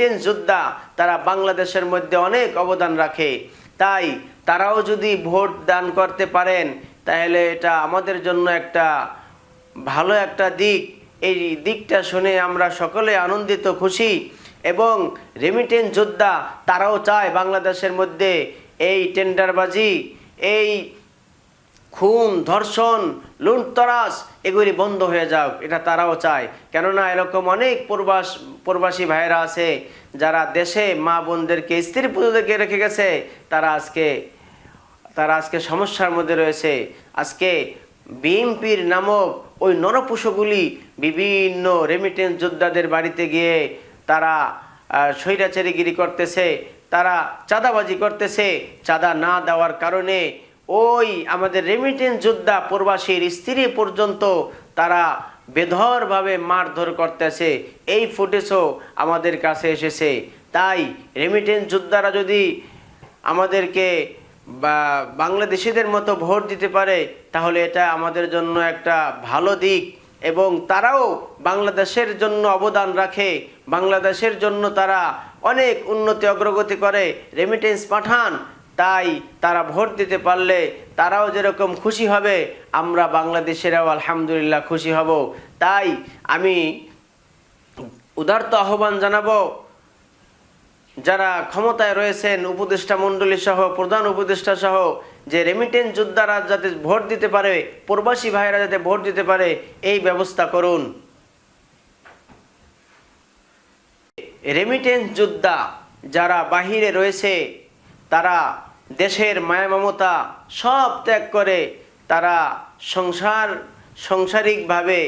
Remittance যোদ্ধা তারা বাংলাদেশের মধ্যে অনেক অবদান রাখে। তাই তারাও যদি ভোট দান করতে পারেন, তাহলে এটা আমাদের জন্য একটা ভালো একটা দিক। এই দিকটা শুনে আমরা সকলে আনন্দিত, খুশি এবং রেমিটেন্স যোদ্ধা তারাও চায় বাংলাদেশের মধ্যে এই টেন্ডারবাজি, এই খুন, ধর্ষণ লুণ্ঠতরাস এগুলি বন্ধ হয়ে যাক, এটা তারাও চায়। কেননা এরকম অনেক প্রবাস, প্রবাসী ভাইয়েরা আছে, যারা দেশে মা বোনদেরকে, স্ত্রী পুজোদেরকে রেখে গেছে, তারা আজকে তারা আজকে সমস্যার মধ্যে রয়েছে। আজকে বিএমপির নামক ওই নরপুষগুলি বিভিন্ন রেমিটেন্স যোদ্ধাদের বাড়িতে গিয়ে তারা স্বৈরাচারিগিরি করতেছে, তারা চাঁদাবাজি করতেছে। চাঁদা না দেওয়ার কারণে ওই আমাদের রেমিটেন্স যোদ্ধা প্রবাসীর স্ত্রী পর্যন্ত তারা বেধরভাবে মারধর করতেছে। এই ফুটেজও আমাদের কাছে এসেছে। তাই রেমিটেন্স যোদ্ধারা যদি আমাদেরকে বা বাংলাদেশিদের মতো ভোট দিতে পারে, তাহলে এটা আমাদের জন্য একটা ভালো দিক এবং তারাও বাংলাদেশের জন্য অবদান রাখে। বাংলাদেশের জন্য তারা অনেক উন্নতি অগ্রগতি করে। রেমিটেন্স পাঠান। তাই তারা ভোট দিতে পারলে তারাও যেরকম খুশি হবে, আমরা বাংলাদেশেরাও আলহামদুলিল্লাহ খুশি হব। তাই আমি উদারত আহ্বান জানাব, যারা ক্ষমতায় রয়েছেন উপদেষ্টা মণ্ডলী সহ, প্রধান উপদেষ্টা সহ, যে রেমিটেন্স যোদ্ধারা যাতে ভোট দিতে পারে, প্রবাসী ভাইয়েরা যাতে ভোট দিতে পারে, এই ব্যবস্থা করুন। রেমিটেন্স যোদ্ধা যারা বাহিরে রয়েছে তারা দেশের মায়া মমতা সব ত্যাগ করে তারা সংসার, সংসারিকভাবে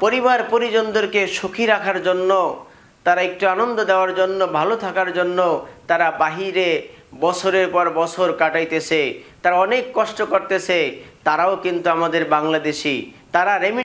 পরিবার পরিজনদেরকে সুখী রাখার জন্য, তারা একটু আনন্দ দেওয়ার জন্য, ভালো থাকার জন্য তারা বাহিরে বছরের পর বছর কাটাইতেছে। তারা অনেক কষ্ট করতেছে। তারাও কিন্তু আমাদের বাংলাদেশি। তারা রেমি